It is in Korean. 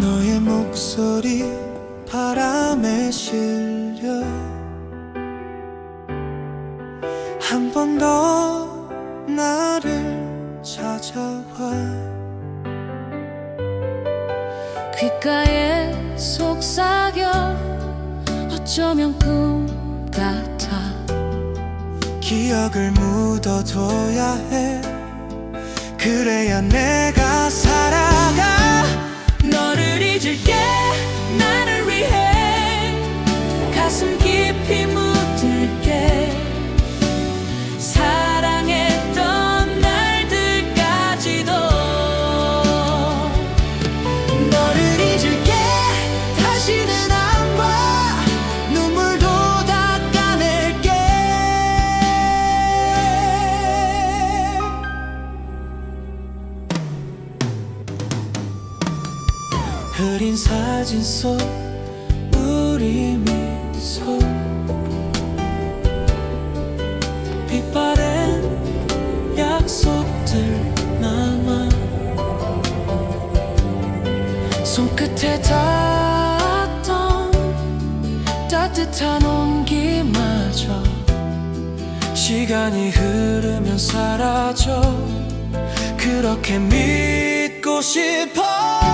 너의 목소리 바람에 실려. 한 번 더 나를 찾아와. 귓가에 속삭여 어쩌면 꿈 같아. 기억을 묻어둬야 해. 그래야 내가 살 흐린 사진 속 우리 미소. 빛바랜 약속들 남아. 손끝에 닿았던 따뜻한 온기마저 시간이 흐르면 사라져. 그렇게 믿고 싶어